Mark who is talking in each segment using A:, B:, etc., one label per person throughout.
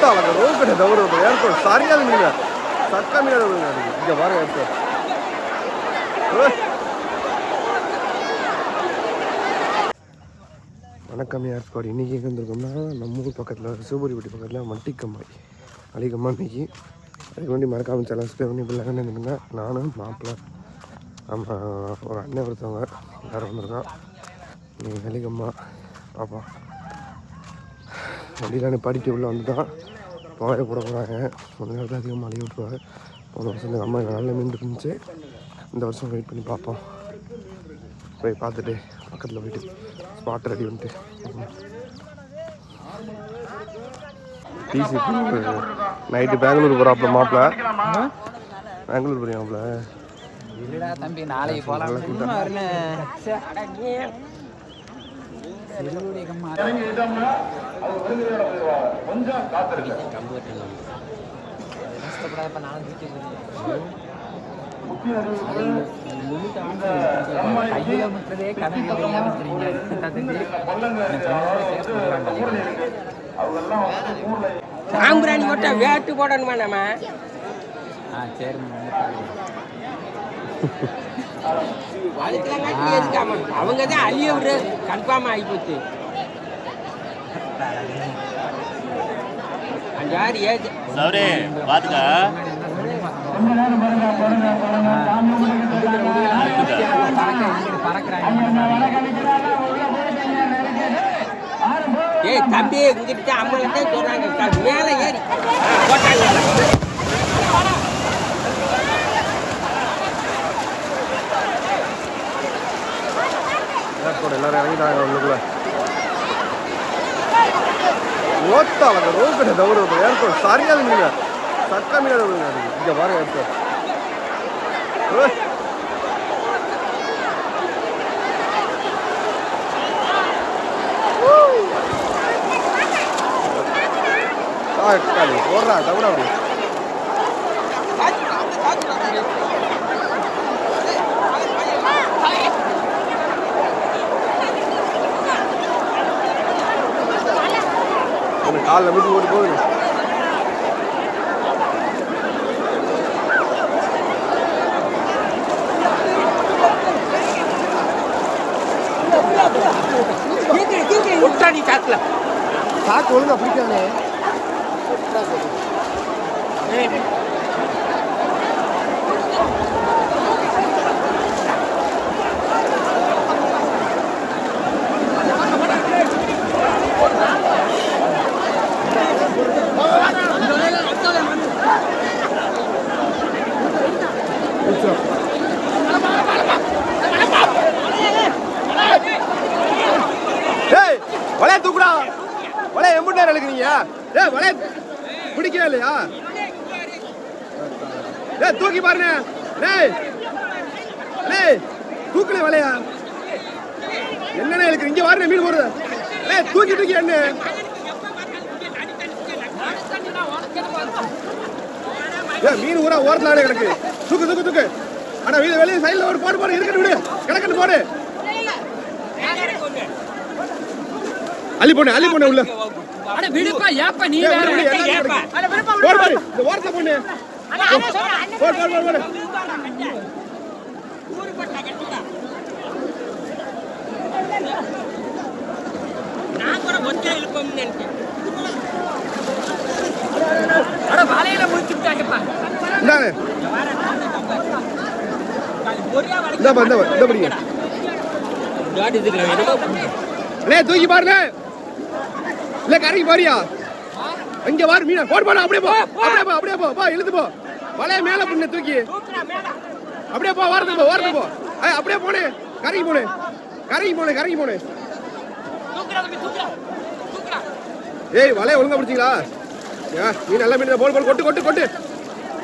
A: ஓத்தாளங்க ரோக்கடை தவிர ஏர்போர்ட் சரியான மீன் சக்க மீன் இங்க பாருங்க ஏர்போர்ட் வணக்கம் ஏர்போர்ட் இன்றைக்கி எங்கே வந்திருக்கோம்னா நம்ம ஊர் பக்கத்தில் சிவபுரிப்பட்டி பக்கத்தில் மட்டிக்கம்மாய் அழிகம்மா இன்னைக்கு. அதுக்கு வேண்டி மறக்காமல் சில ஸ்பே பண்ணி பிள்ளைங்க இருந்துங்க நானும் மாப்பிள்ளை ஆமாம் ஒரு அண்ணன் ஒருத்தவங்க எல்லாரும் வந்திருக்கோம். நீங்கள் அழிகம்மா பாப்பா. வண்டியில் படிக்க உள்ளே வந்துட்டான் போய போட போகிறாங்க ஒரு நேரத்தில் அதிகமாக அழிய விட்டுருவாங்க. போன வருஷம் இந்த அம்மா நல்ல மீன் இருந்துச்சு இந்த வருஷம் வெயிட் பண்ணி பார்ப்போம். போய் பார்த்துட்டு பக்கத்தில் போயிட்டு ஸ்பாட் ரெடி பண்ணிட்டு டிசி நைட்டு பெங்களூர் போகிறாப்புல மாப்பிள்ள. பெங்களூர் போறியாப்புல?
B: இல்லடா தம்பி நாளைக்கு போலாம்
C: சாம்பிராணி மட்டும் வேட்டு போடணுமா நம்ம? கட்டி எதுக்காம அவங்க தான் அழிய விட கன்ஃபார்ம் ஆகிப்போச்சு அஞ்சாறு ஏஜ்
D: சௌரே பாத்துக்கா
C: ஏய் தம்பி இங்கிட்ட அம்மன் சொல்றாங்க. மேல ஏறி. போட்டாங்க.
A: ஓத்தாளங்க ரோக்கடை தவிர ஏர்போர்ட் சரியான மீன் சக்க மீன் இங்க பாருங்க ஏர்போர்ட் ஓடுறா தவிர அப்படி ஒன்று காலில் மிதி ஓடி போகுது.
C: முட்டாடி சாக்குல
A: சாக்கு ஒழுங்கா பிடிக்காதே டேய் வளைய தூக்குடா வளைய எம்புட்டு ஏ வலை பிடிக்கவே இல்லையா? டேய் தூக்கி பாருங்க டேய் டேய் தூக்கல வளையா என்னண்ணே எனக்கு இங்க வாருங்க மீன் போடுறது டேய் தூக்கி தூக்கி என்ன? மீன் ஊரா ஓரத்துல கிடக்கு. தூக்கு தூக்கு தூக்கு. அட வீடு வெளியே சைடுல ஒரு போடு போடு. இருக்கட்டு விடு. கிடக்கட்டு போடு. அள்ளி போண்ணு அள்ளி போண்ணு உள்ள
B: அட விடுப்பா ஏப்பா நீ வேற
A: விடு, விடு, எல்லாரும் கிடக்கு. போடு போடு இந்த ஓரத்துல போண்ணு போடு போடு போடு போடு
C: நான் கூட ஒற்றை இழுப்போம்னு நினைச்சேன்
B: அட வலையில முடிச்சுட்டாங்கப்பா
A: இந்தாங்க இந்த இந்த படிங்க அண்ணே தூக்கி பாருங்க இல்ல கரைக்கு பாரியா இங்க பாரு மீனா. போடு போடு அப்படியே போ அப்படியே போ அப்படியே போ. போ இழுத்து போ. வலைய மேல புண்ணு தூக்கி. அப்படியே போ வாரது போ வாரது போ. ஏய், அப்படியே போனே கரைக்கு போனே கரைக்கு போனே கரைக்கு போனே ஏய் வலைய ஒழுங்கா பிடிச்சிங்களா? மீன் நல்ல மீன் போடு போடு கொட்டு கொட்டு கொட்டு.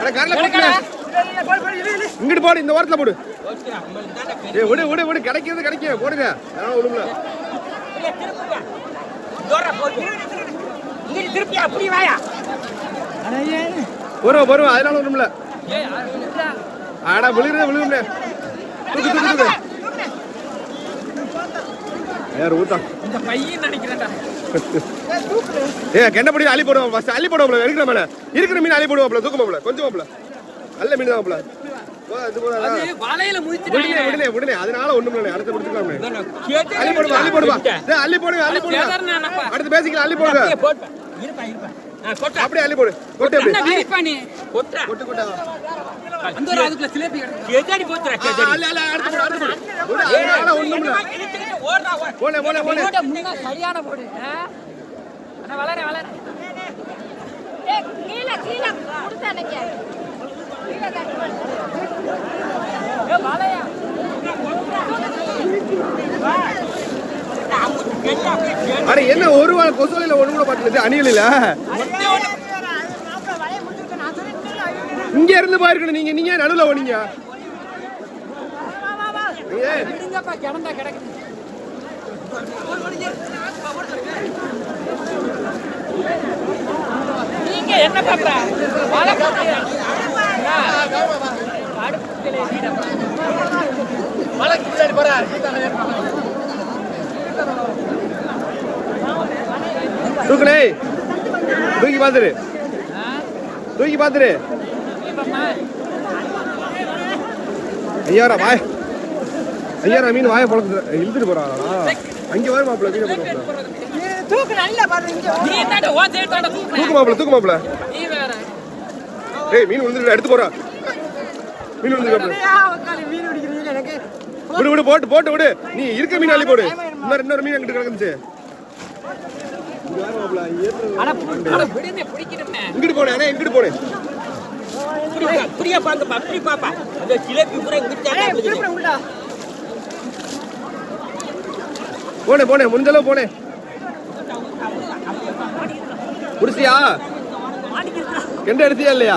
A: அட கரையில போட்டு இங்கிட்டு போடு இந்த ஓரத்துல போடு ஏய் விடு விடு விடு. கிடைக்கிறது கிடைக்கும். போடுங்க. அதனால
C: இங்கிட்டு திருப்பி அப்படி வாயா?
A: வரும் வரும் அதனால ஒண்ணுமில்ல ஆடா விழுகுறதே விழுகும்னே தூக்கு தூக்கு தூக்கு யார் ஊத்தா
B: இந்த பையன் நினைக்கிறேன்டா
A: ஏ கெண்ட பிடி அள்ளி போடுவோம் ஃபர்ஸ்ட் அள்ளி போடுவோம்ல இருக்கிற மேல. இருக்கிற மீன் அள்ளி போடுவோம்ல தூக்குமாப்ல கொஞ்சம் மாப்ள நல்ல மீன் தான்ப்ல இது அடுத்து பிடிச்சிக்கலாமே
C: கேட்டு
A: அள்ளி போடுவா அள்ளி போடுவா டேய், அள்ளி போடுங்க அள்ளி போடுங்க.
B: சேதர்னானப்பா.
A: அடுத்து பேசிக்கலாம் அள்ளி போடுங்க.
C: அப்படியே
A: அள்ளி போடு. கொட்டு
B: அந்த ஒரு அதுக்குள்ள சிலேபி
C: போத்துறா
A: அடுத்து போடு அடுத்து போடு. அதனால ஒண்ணும் இல்லை
C: ஓடுறா ஓடு.
A: போனே போனே போனே
B: இதோட முன்ன சரியான போடு? அண்ணா வளர வளர
D: கீழே கீழே
A: அட என்ன ஒரு வாரம் கொசுவலையில ஒண்ணு கூட பாத்துக்கிட்டு அணியில் இங்க இருந்து பாருக்கணும் நீங்க நீங்க நடுவுல ஓனீங்க
B: கிடந்தா நீங்க என்ன பாக்குற போட்டு அடுப்புல வீடப்பா
A: தூக்குனே. தூக்கி பாத்துரு தூக்கி பாத்துரு
B: இப்பம்மா
A: ஐயாரா வாய். ஐயாரா மீன் வாய பழத்து இழுத்துட்டு போறாங்களா அங்க வர மாப்பிள மீன் தூக்கு மாப்பிள தூக்கு மாப்பிள. ஏய் மீன் விழுந்துட்டு எடுத்து போறா மீன் விழுந்துட்டு விடு விடு போட்டு போட்டு விடு. நீ இருக்க மீன் அள்ளி போடு. இன்னொரு இன்னொரு மீன் அங்கிட்டு
B: பிடிக்கணுமே
A: இங்கிட்டு போனேன் அண்ணே இங்கிட்டு போனேன்
C: அப்படியா பாங்கப்பா அப்படி பாப்பா. அந்த சிலேபி பூரா இங்கிட்டு
A: போனேன் போனேன் முடிஞ்ச அளவு போனேன் குடிச்சியா? கெண்ட எடுத்தியா இல்லையா?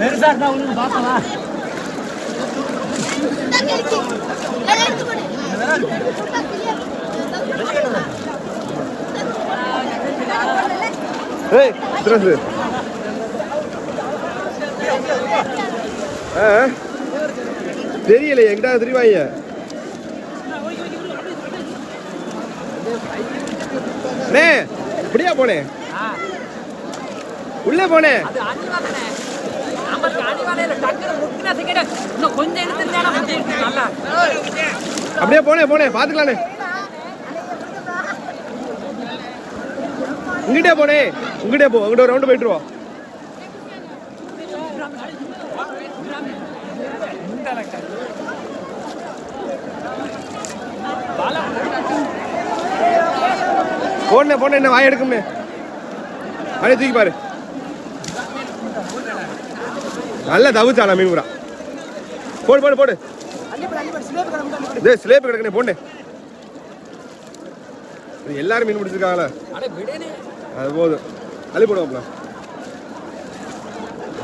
E: பெருசா இருந்தா.
A: ஏய் திரசு ஆ தெரியல எங்கிட்ட தெரியுவாங்க அண்ணே இப்படியா போனேன் உள்ள போனேன்
B: டக்குனு முக்கின இன்னும் கொஞ்சம் நல்லா
A: அப்படியே போனேன் போனேன் பாத்துக்கலானே. இங்கிட்டே போனே இங்கிட்டே போ இங்கிட்ட ஒரு ரவுண்டு போயிட்டு வா போனே போனே என்ன வாய் எடுக்கும்னே. அப்படியே தூக்கி பாரு. நல்ல தவிச்சானா மீன் பூரா போடு போடு போடு. டேய் ஸ்லேப் கிடக்குனே போனே இது எல்லாரும் மீன் பிடிச்சிருக்காங்களே.
B: அட விடுனே.
A: அது போதும். அள்ளி போடுவோம்ல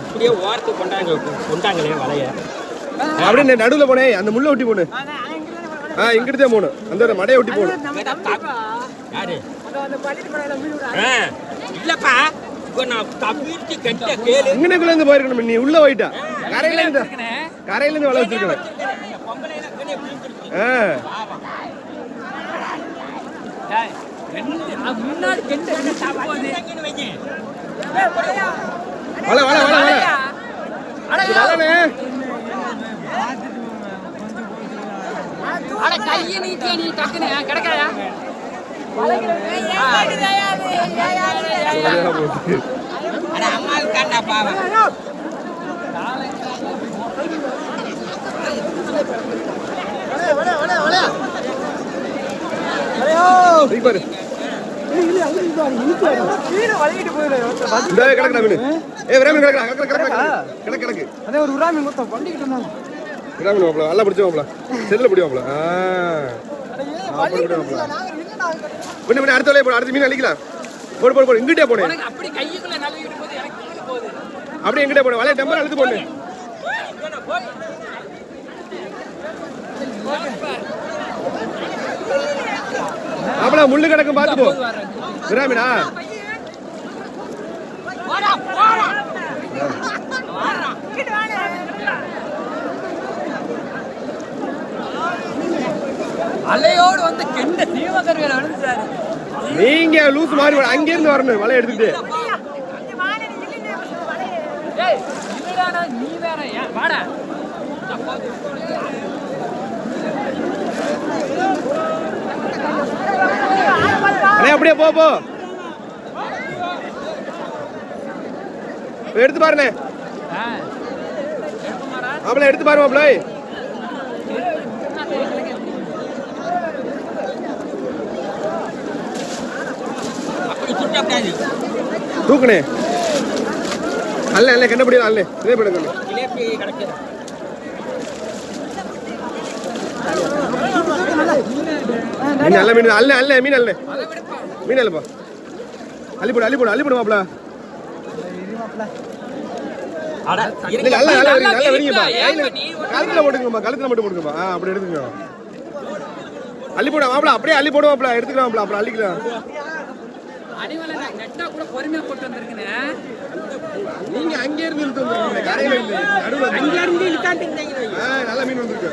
C: அப்படியே ஓரத்து கொண்டாங்க கொண்டாங்களே வலைய.
A: அப்படியே நடுவுல போனே அந்த முள்ள ஒட்டி போடு. ஆ இங்கிட்டு தான் போகணும். அந்த ஒரு மடையை ஒட்டி போகணும்
C: இல்லப்பா.
A: இங்கனக்குள்ள இருந்து போயிருக்கணும் நீ உள்ள போயிட்டா. கரையில இருந்து கரையில இருந்து வள வச்சிருக்கணும். வள வள வள?
B: அட கையை நீட்டியா நீ டக்குனு ஆ,
A: நல்லா பிடிச்ச மாப்பிள செல்ல பிடி மாப்பிள ஆ. போடு போடு பண்ணு பண்ணு அடுத்த அடுத்த மீன் அழிக்கலாம் போடு போடு போடு. இங்கிட்டே போடு.
B: அப்படி கையுக்குள்ள நழுவிட்டு போது எனக்கு போகுது.
A: அப்படியே எங்கிட்டே போடு. வலையை டம்பர் அழுத்து போடு. அப்பல முள்ளு கிடக்கும் பார்த்து போ விராமினா
B: அலையோடு வந்து கெண்ட தீவகர்கள் விழுந்துட்டாரு
A: நீங்க லூஸ் மாதிரி வர- அங்கே இருந்து வரணும் வலை எடுத்துட்டு அப்படியே போ போ. எடுத்து பாருண்ணே.
B: அவளை எடுத்து
A: பாருவோம் எடுத்து மாப்பிள்ள
C: அப்படி சுட்டப்படாது
A: தூக்குனே. அல்ல அல்ல கண்டுபிடி அல்ல. இதே
C: கிடைக்குது
A: மீன் அல்ல மீன் அல்ல அல்ல மீன் அல்ல. மீன் அல்லப்பா அள்ளி போடு அள்ளி போடு அள்ளி போடு அல்ல வரீங்க நல்ல வரீங்கப்பா. கழுத்துல போட்டுங்கம்மா கழுத்துல மட்டும் ஆ அப்படி எடுத்துங்க அள்ளி போடு அப்படியே அள்ளி போடு மாப்பிள்ள எடுத்துக்கலாம் அப்புறம் அள்ளிக்கலாம்.
B: அடிவலை நான் நெட்டா கூட பொறுமையா போட்டு வந்திருக்கேன்.
A: நீங்க அங்கே இருந்து இழுத்து வந்தீங்க கரையில இல்ல நடுவுல
C: அங்க. இருந்து இழுத்தாந்துங்க
A: ஆ நல்ல மீன் வந்திருக்கு.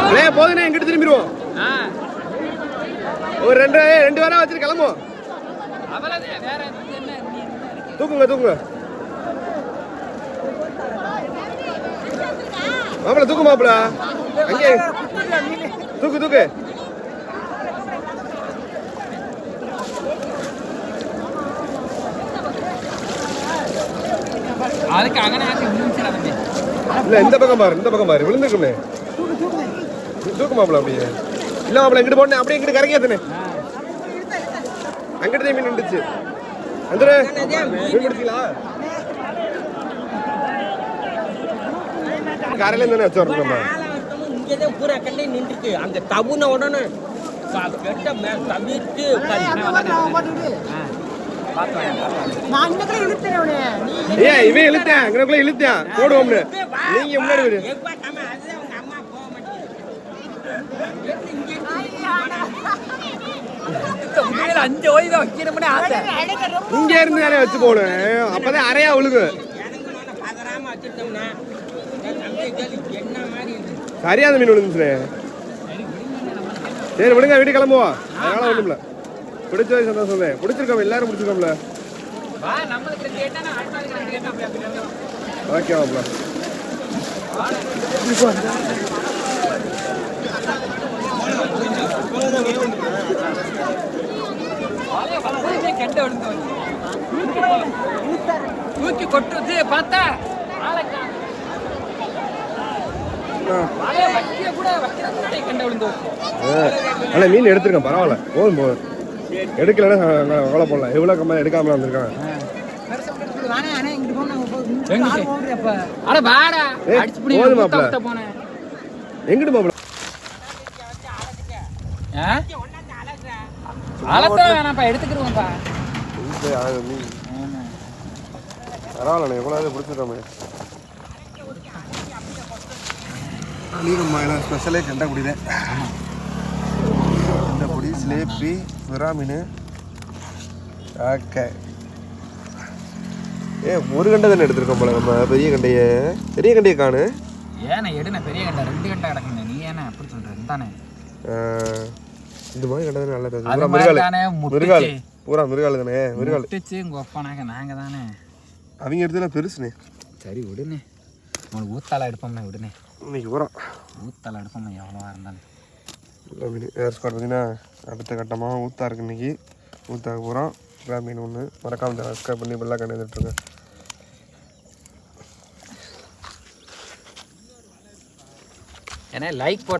A: அண்ணே போதுண்ணே எங்கிட்ட திரும்பிடுவோம்
B: ஆ
A: ஒரு ரெண்டு ரெண்டு வாரம் வச்சுட்டு கிளம்புவோம்
B: அவ்வளவுதான் வேற எதுவும் என்ன நீ என்ன இருக்கு?
A: தூக்குங்க தூக்குங்க மாப்பிள தூக்கு மாப்பிள அங்கே. தூக்கு தூக்கு.
B: அதுக்கு தம்பி
A: இல்ல இந்த பக்கம் பாரு இந்த பக்கம் பாரு விழுந்துருக்குமே தூக்கு மாப்பிள அப்படியே. இல்ல மாப்பிள இங்கிட்டு போனே அப்படியே இங்கிட்டு கரைக்காதுனே அங்கிட்டு தான் மீன் நின்றுச்சு. பிடிச்சிங்களா காரையில இருந்து வச்சு நம்ம?
C: இங்கதான் பூரா கண்டே நின்றுட்டு அந்த தவுன உடனே. கெட்ட மே- தவிர்த்து
A: ஏய் இவன் இழுத்தேன். அங்கனக்குள்ள இழுத்தேன். போடுவோம்னு நீங்க முன்னாடி
B: அஞ்சு ஓய்வு வைக்கணும்னு ஆசை.
A: இங்க இருந்து தானே வச்சு போகணும் அப்பதான் அறையா
C: இருக்கு.
A: சரியான மீன் விழுந்துச்சுனே சரி விடுங்க வீட்டு கிளம்புவோம். அதனால ஒண்ணும் இல்ல. பிடிச்சது சந்தோஷம் தான் பிடிச்சிருக்கோம் எல்லாரும் பிடிச்சிருக்கோம்ல.
B: நம்மளுக்கு கேட்டா விழுந்து. தூக்கி கொட்டுறது பார்த்தா
A: மீன் எடுத்திருக்கேன் பரவாயில்ல. போதும் போதும். எடுக்கலன்னா அவ்வளோ போடலாம் எவ்வளோ கம்மியாக எடுக்காமல வந்திருக்காங்க.
B: அட வாடா
A: ஏய்,
B: அடிச்சு புடி
A: போதும்
B: முத்த
A: மாப்ள.
B: முத்த போனேன்
A: எங்கிட்டு மாப்பிள
B: ஆ? அலத்தல வேணாம்ப்பா எடுத்துக்கிருவோம்ப்பா.
A: பரவாயில்ல எவ்வளோ பிடிச்சிருக்கோமே? நீரும் எல்லாம் ஸ்பெஷலே கெண்டா குடிதான் கெண்டா குடி சிலேப்பி மீன் ஏ ஒரு கண்டை தானே எடுத்திருக்கோம் போல நம்ம பெரிய கண்டையை. பெரிய கண்டையை காணு.
B: ஏண்ணே எடுண்ணே பெரிய கண்டா? ரெண்டு கண்டா கிடக்குங்க நீ ஏண்ணே அப்படி சொல்ற? தானே
A: இந்த மாதிரி கண்டை தானே நல்லா
B: அது
A: பூரா
B: மாதிரி
A: மிருகால். பூரா மிருகால் தானே மிருகால்.
B: உங்க ஒப்பனாக்க நாங்க தானே.
A: அவங்க எடுத்ததுலாம் பெருசுனே
B: சரி விடுண்ணே. உங்களுக்கு ஊத்தால எடுப்போம்னா விடுனே
A: இன்னைக்கு வரோம்
B: ஊத்தால எடுப்போம்னா எவ்வளோவா இருந்தாலும்.
A: ஏர் ஸ்குவாட் பார்த்தீங்கன்னா அடுத்த கட்டமாக ஊத்தா இருக்கு இன்னைக்கு. ஊத்தாக போகிறோம் கிரா மீன் ஒன்று மறக்காமல் சப்ஸ்கிரைப் பண்ணி பெல்லா கண்டு வந்துட்டுருங்க
B: ஏன்னா லைக் போட்டு